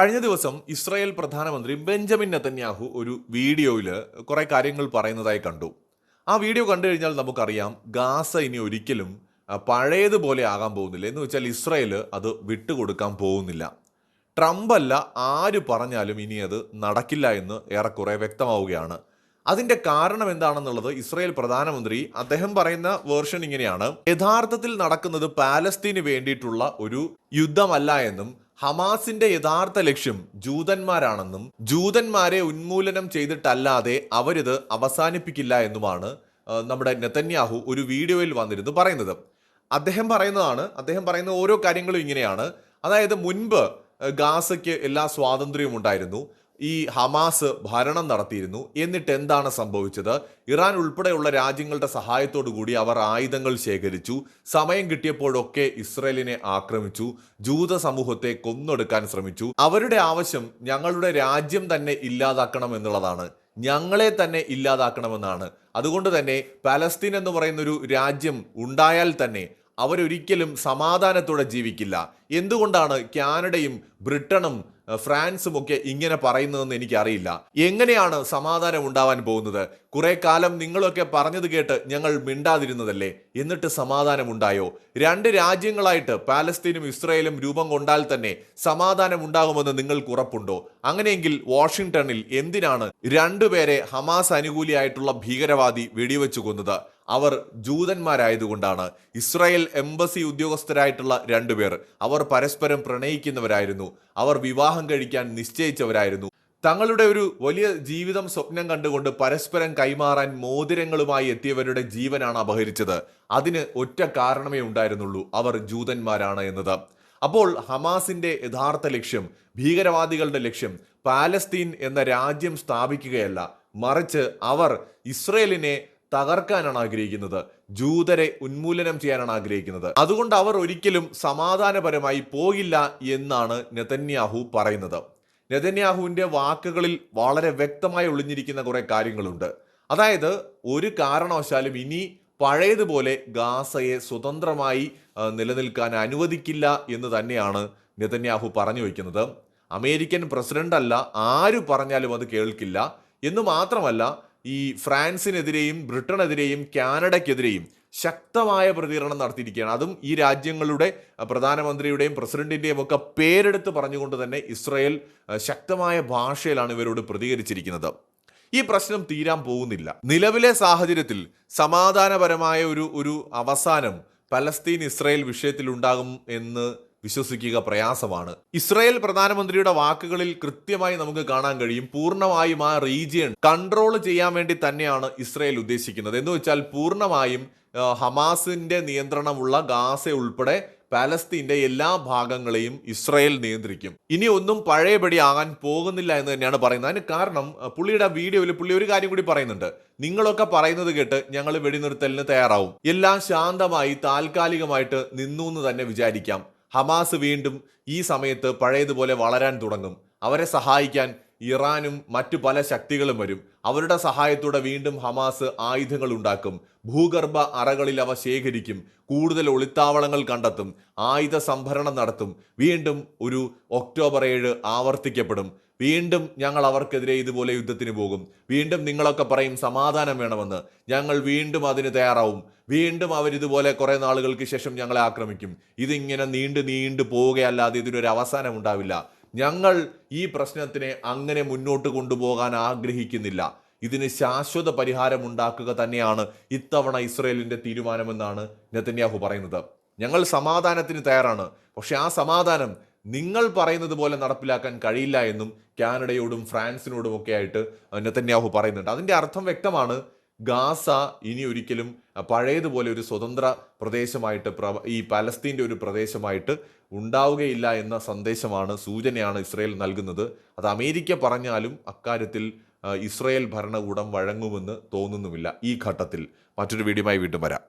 കഴിഞ്ഞ ദിവസം ഇസ്രായേൽ പ്രധാനമന്ത്രി ബെഞ്ചമിൻ നെതന്യാഹു ഒരു വീഡിയോയിൽ കുറേ കാര്യങ്ങൾ പറയുന്നതായി കണ്ടു. ആ വീഡിയോ കണ്ടു കഴിഞ്ഞാൽ നമുക്കറിയാം ഗാസ ഇനി ഒരിക്കലും പഴയതുപോലെ ആകാൻ പോകുന്നില്ല. എന്ന് വെച്ചാൽ ഇസ്രായേൽ അത് വിട്ടുകൊടുക്കാൻ പോകുന്നില്ല. ട്രംപ് അല്ല ആര് പറഞ്ഞാലും ഇനി അത് നടക്കില്ല എന്ന് ഏറെക്കുറെ വ്യക്തമാവുകയാണ്. അതിന്റെ കാരണം എന്താണെന്നുള്ളത് ഇസ്രായേൽ പ്രധാനമന്ത്രി അദ്ദേഹം പറയുന്ന വേർഷൻ ഇങ്ങനെയാണ്. യഥാർത്ഥത്തിൽ നടക്കുന്നത് പാലസ്തീന് വേണ്ടിയിട്ടുള്ള ഒരു യുദ്ധമല്ല എന്നും ഹമാസിന്റെ യഥാർത്ഥ ലക്ഷ്യം ജൂതന്മാരാണെന്നും ജൂതന്മാരെ ഉന്മൂലനം ചെയ്തിട്ടല്ലാതെ അവരിത് അവസാനിപ്പിക്കില്ല എന്നുമാണ് നമ്മുടെ നെതന്യാഹു ഒരു വീഡിയോയിൽ വന്നിരുന്നു പറയുന്നത്. അദ്ദേഹം പറയുന്നതാണ് അദ്ദേഹം പറയുന്ന ഓരോ കാര്യങ്ങളും ഇങ്ങനെയാണ്. അതായത് മുൻപ് ഗാസയ്ക്ക് എല്ലാ സ്വാതന്ത്ര്യവും ഉണ്ടായിരുന്നു. ഈ ഹമാസ് ഭരണം നടത്തിയിരുന്നു. എന്നിട്ട് എന്താണ് സംഭവിച്ചത്? ഇറാൻ ഉൾപ്പെടെയുള്ള രാജ്യങ്ങളുടെ സഹായത്തോടു കൂടി അവർ ആയുധങ്ങൾ ശേഖരിച്ചു. സമയം കിട്ടിയപ്പോഴൊക്കെ ഇസ്രയേലിനെ ആക്രമിച്ചു. ജൂത സമൂഹത്തെ കൊന്നൊടുക്കാൻ ശ്രമിച്ചു. അവരുടെ ആവശ്യം ഞങ്ങളുടെ രാജ്യം തന്നെ ഇല്ലാതാക്കണം എന്നുള്ളതാണ്. ഞങ്ങളെ തന്നെ ഇല്ലാതാക്കണമെന്നാണ്. അതുകൊണ്ട് തന്നെ പലസ്തീൻ എന്ന് പറയുന്നൊരു രാജ്യം ഉണ്ടായാൽ തന്നെ അവരൊരിക്കലും സമാധാനത്തോടെ ജീവിക്കില്ല. എന്തുകൊണ്ടാണ് കാനഡയും ബ്രിട്ടനും ഫ്രാൻസും ഒക്കെ ഇങ്ങനെ പറയുന്നതെന്ന് എനിക്കറിയില്ല. എങ്ങനെയാണ് സമാധാനം ഉണ്ടാവാൻ പോകുന്നത്? കുറെ കാലം നിങ്ങളൊക്കെ പറഞ്ഞത് കേട്ട് ഞങ്ങൾ മിണ്ടാതിരുന്നതല്ലേ? എന്നിട്ട് സമാധാനമുണ്ടായോ? രണ്ട് രാജ്യങ്ങളായിട്ട് പാലസ്തീനും ഇസ്രയേലും രൂപം കൊണ്ടാൽ തന്നെ സമാധാനമുണ്ടാകുമെന്ന് നിങ്ങൾക്ക് ഉറപ്പുണ്ടോ? അങ്ങനെയെങ്കിൽ വാഷിംഗ്ടണിൽ എന്തിനാണ് രണ്ടുപേരെ ഹമാസ് അനുകൂലിയായിട്ടുള്ള ഭീകരവാദി വെടിവെച്ചു കൊന്നത്? അവർ ജൂതന്മാരായതുകൊണ്ടാണ്. ഇസ്രായേൽ എംബസി ഉദ്യോഗസ്ഥരായിട്ടുള്ള രണ്ടുപേർ. അവർ പരസ്പരം പ്രണയിക്കുന്നവരായിരുന്നു. അവർ വിവാഹം കഴിക്കാൻ നിശ്ചയിച്ചവരായിരുന്നു. തങ്ങളുടെ ഒരു വലിയ ജീവിതം സ്വപ്നം കണ്ടുകൊണ്ട് പരസ്പരം കൈമാറാൻ മോതിരങ്ങളുമായി എത്തിയവരുടെ ജീവനാണ് അപഹരിച്ചത്. അതിന് ഒറ്റ കാരണമേ ഉണ്ടായിരുന്നുള്ളൂ. അവർ ജൂതന്മാരാണ് എന്നത്. അപ്പോൾ ഹമാസിന്റെ യഥാർത്ഥ ലക്ഷ്യം ഭീകരവാദികളുടെ ലക്ഷ്യം പാലസ്തീൻ എന്ന രാജ്യം സ്ഥാപിക്കുകയല്ല. മറിച്ച് അവർ ഇസ്രയേലിനെ തകർക്കാനാണ് ആഗ്രഹിക്കുന്നത്. ജൂതരെ ഉന്മൂലനം ചെയ്യാനാണ് ആഗ്രഹിക്കുന്നത്. അതുകൊണ്ട് അവർ ഒരിക്കലും സമാധാനപരമായി പോകില്ല എന്നാണ് നെതന്യാഹു പറയുന്നത്. നെതന്യാഹുവിന്റെ വാക്കുകളിൽ വളരെ വ്യക്തമായി ഒളിഞ്ഞിരിക്കുന്ന കുറേ കാര്യങ്ങളുണ്ട്. അതായത് ഒരു കാരണവശാലും ഇനി പഴയതുപോലെ ഗാസയെ സ്വതന്ത്രമായി നിലനിൽക്കാൻ അനുവദിക്കില്ല എന്ന് തന്നെയാണ് നെതന്യാഹു പറഞ്ഞു വയ്ക്കുന്നത് അമേരിക്കൻ പ്രസിഡന്റ് അല്ല ആര് പറഞ്ഞാലും അത് കേൾക്കില്ല. എന്ന് മാത്രമല്ല ഈ ഫ്രാൻസിനെതിരെയും ബ്രിട്ടനെതിരെയും കാനഡയ്ക്കെതിരെയും ശക്തമായ പ്രതികരണം നടത്തിയിരിക്കുകയാണ്. അതും ഈ രാജ്യങ്ങളുടെ പ്രധാനമന്ത്രിയുടെയും പ്രസിഡന്റിന്റെയും ഒക്കെ പേരെടുത്ത് പറഞ്ഞുകൊണ്ട് തന്നെ ഇസ്രയേൽ ശക്തമായ ഭാഷയിലാണ് ഇവരോട് പ്രതികരിച്ചിരിക്കുന്നത്. ഈ പ്രശ്നം തീരാൻ പോകുന്നില്ല. നിലവിലെ സാഹചര്യത്തിൽ സമാധാനപരമായ ഒരു ഒരു അവസാനം പലസ്തീൻ ഇസ്രയേൽ വിഷയത്തിൽ ഉണ്ടാകും എന്ന് വിശ്വസിക്കുക പ്രയാസമാണ്. ഇസ്രായേൽ പ്രധാനമന്ത്രിയുടെ വാക്കുകളിൽ കൃത്യമായി നമുക്ക് കാണാൻ കഴിയും. പൂർണമായും ആ റീജിയൻ കൺട്രോൾ ചെയ്യാൻ വേണ്ടി തന്നെയാണ് ഇസ്രായേൽ ഉദ്ദേശിക്കുന്നത്. എന്ന് വെച്ചാൽ പൂർണമായും ഹമാസിന്റെ നിയന്ത്രണമുള്ള ഗാസ ഉൾപ്പെടെ പാലസ്തീന്റെ എല്ലാ ഭാഗങ്ങളെയും ഇസ്രായേൽ നിയന്ത്രിക്കും. ഇനി ഒന്നും പഴയപടി ആകാൻ പോകുന്നില്ല എന്ന് തന്നെയാണ് പറയുന്നത്. അതിന് കാരണം പുള്ളിയുടെ വീഡിയോയിൽ പുള്ളി ഒരു കാര്യം കൂടി പറയുന്നുണ്ട്. നിങ്ങളൊക്കെ പറയുന്നത് കേട്ട് ഞങ്ങൾ വെടിനിർത്തലിന് തയ്യാറാവും. എല്ലാം ശാന്തമായി താൽക്കാലികമായിട്ട് നിന്നു എന്ന് തന്നെ വിചാരിക്കാം. ഹമാസ് വീണ്ടും ഈ സമയത്ത് പഴയതുപോലെ വളരാൻ തുടങ്ങും. അവരെ സഹായിക്കാൻ ഇറാനും മറ്റു പല ശക്തികളും വരും. അവരുടെ സഹായത്തോടെ വീണ്ടും ഹമാസ് ആയുധങ്ങൾ ഉണ്ടാക്കും. ഭൂഗർഭ അറകളിൽ അവ ശേഖരിക്കും. കൂടുതൽ ഒളിത്താവളങ്ങൾ കണ്ടെത്തും. ആയുധ സംഭരണം നടത്തും. വീണ്ടും ഒരു ഒക്ടോബർ ഏഴ് ആവർത്തിക്കപ്പെടും. വീണ്ടും ഞങ്ങൾ അവർക്കെതിരെ ഇതുപോലെ യുദ്ധത്തിന് പോകും. വീണ്ടും നിങ്ങളൊക്കെ പറയും സമാധാനം വേണമെന്ന്. ഞങ്ങൾ വീണ്ടും അതിന് തയ്യാറാവും. വീണ്ടും അവരിതുപോലെ കുറേ നാളുകൾക്ക് ശേഷം ഞങ്ങളെ ആക്രമിക്കും. ഇതിങ്ങനെ നീണ്ടു നീണ്ടു പോവുകയല്ലാതെ ഇതിനൊരു അവസാനം ഉണ്ടാവില്ല. ഞങ്ങൾ ഈ പ്രശ്നത്തിനെ അങ്ങനെ മുന്നോട്ട് കൊണ്ടുപോകാൻ ആഗ്രഹിക്കുന്നില്ല. ഇതിന് ശാശ്വത പരിഹാരം ഉണ്ടാക്കുക തന്നെയാണ് ഇത്തവണ ഇസ്രയേലിന്റെ തീരുമാനമെന്നാണ് നെതന്യാഹു പറയുന്നത്. ഞങ്ങൾ സമാധാനത്തിന് തയ്യാറാണ്. പക്ഷെ ആ സമാധാനം നിങ്ങൾ പറയുന്നത് പോലെ നടപ്പിലാക്കാൻ കഴിയില്ല എന്നും കാനഡയോടും ഫ്രാൻസിനോടും ഒക്കെ ആയിട്ട് നെത്തന്യാഹു പറയുന്നുണ്ട്. അതിന്റെ അർത്ഥം വ്യക്തമാണ്. ഗാസ ഇനി ഒരിക്കലും പഴയതുപോലെ ഒരു സ്വതന്ത്ര പ്രദേശമായിട്ട് പ്ര- ഈ പലസ്തീന്റെ ഒരു പ്രദേശമായിട്ട് ഉണ്ടാവുകയില്ല എന്ന സന്ദേശമാണ് സൂചനയാണ് ഇസ്രയേൽ നൽകുന്നത്. അത് അമേരിക്ക പറഞ്ഞാലും അക്കാര്യത്തിൽ ഇസ്രയേൽ ഭരണകൂടം വഴങ്ങുമെന്ന് തോന്നുന്നുമില്ല ഈ ഘട്ടത്തിൽ. മറ്റൊരു വീഡിയോയുമായി വീണ്ടും വരാം.